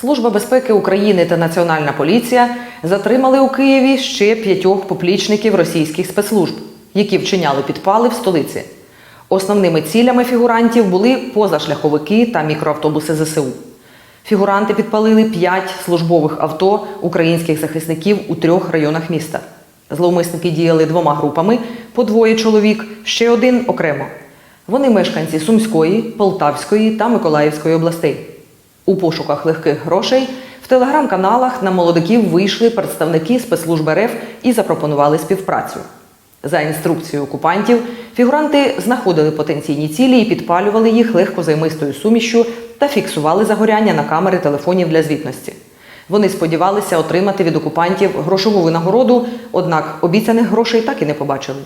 Служба безпеки України та Національна поліція затримали у Києві ще п'ятьох поплічників російських спецслужб, які вчиняли підпали в столиці. Основними цілями фігурантів були позашляховики та мікроавтобуси ЗСУ. Фігуранти підпалили п'ять службових авто українських захисників у трьох районах міста. Зловмисники діяли двома групами по двоє чоловік, ще один окремо. Вони мешканці Сумської, Полтавської та Миколаївської областей. У пошуках легких грошей в телеграм-каналах на молодиків вийшли представники спецслужб РФ і запропонували співпрацю. За інструкцією окупантів, фігуранти знаходили потенційні цілі і підпалювали їх легкозаймистою сумішю та фіксували загоряння на камери телефонів для звітності. Вони сподівалися отримати від окупантів грошову винагороду, однак обіцяних грошей так і не побачили.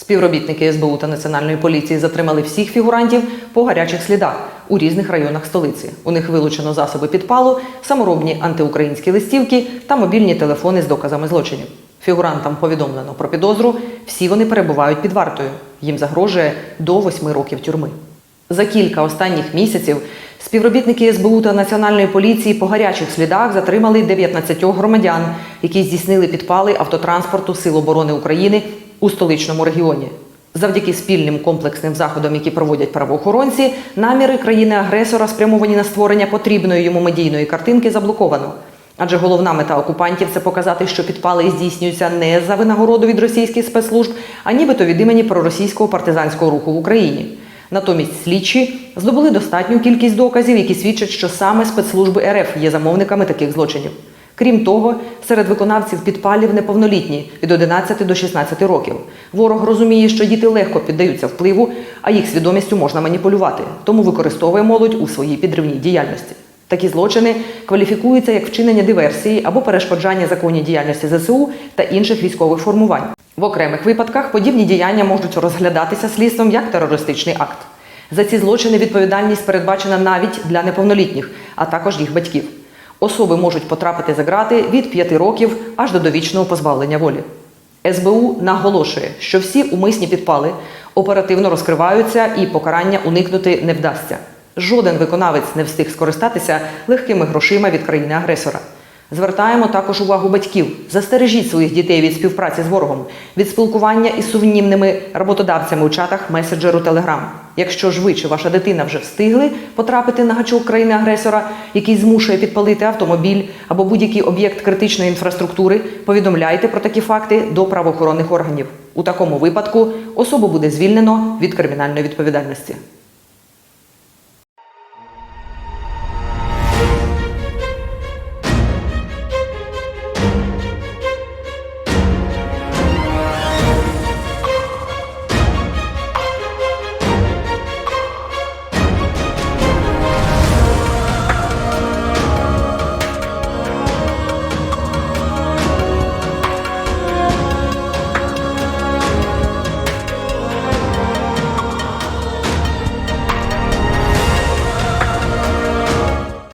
Співробітники СБУ та Національної поліції затримали всіх фігурантів по гарячих слідах у різних районах столиці. У них вилучено засоби підпалу, саморобні антиукраїнські листівки та мобільні телефони з доказами злочинів. Фігурантам повідомлено про підозру. Всі вони перебувають під вартою. Їм загрожує до восьми років тюрми. За кілька останніх місяців співробітники СБУ та Національної поліції по гарячих слідах затримали 19 громадян, які здійснили підпали автотранспорту Сил оборони України у столичному регіоні. Завдяки спільним комплексним заходам, які проводять правоохоронці, наміри країни-агресора, спрямовані на створення потрібної йому медійної картинки, заблоковано. Адже головна мета окупантів це показати, що підпали здійснюються не за винагороду від російських спецслужб, а нібито від імені проросійського партизанського руху в Україні. Натомість слідчі здобули достатню кількість доказів, які свідчать, що саме спецслужби РФ є замовниками таких злочинів. Крім того, серед виконавців підпалів неповнолітні від 11 до 16 років. Ворог розуміє, що діти легко піддаються впливу, а їх свідомістю можна маніпулювати, тому використовує молодь у своїй підривній діяльності. Такі злочини кваліфікуються як вчинення диверсії або перешкоджання законній діяльності ЗСУ та інших військових формувань. В окремих випадках подібні діяння можуть розглядатися слідством як терористичний акт. За ці злочини відповідальність передбачена навіть для неповнолітніх, а також їх батьків. Особи можуть потрапити за ґрати від 5 років аж до довічного позбавлення волі. СБУ наголошує, що всі умисні підпали оперативно розкриваються і покарання уникнути не вдасться. Жоден виконавець не встиг скористатися легкими грошима від країни-агресора. Звертаємо також увагу батьків. Застережіть своїх дітей від співпраці з ворогом, від спілкування із сумнівними роботодавцями у чатах меседжеру Telegram. Якщо ж ви чи ваша дитина вже встигли потрапити на гачок країни-агресора, який змушує підпалити автомобіль або будь-який об'єкт критичної інфраструктури, повідомляйте про такі факти до правоохоронних органів. У такому випадку особу буде звільнено від кримінальної відповідальності.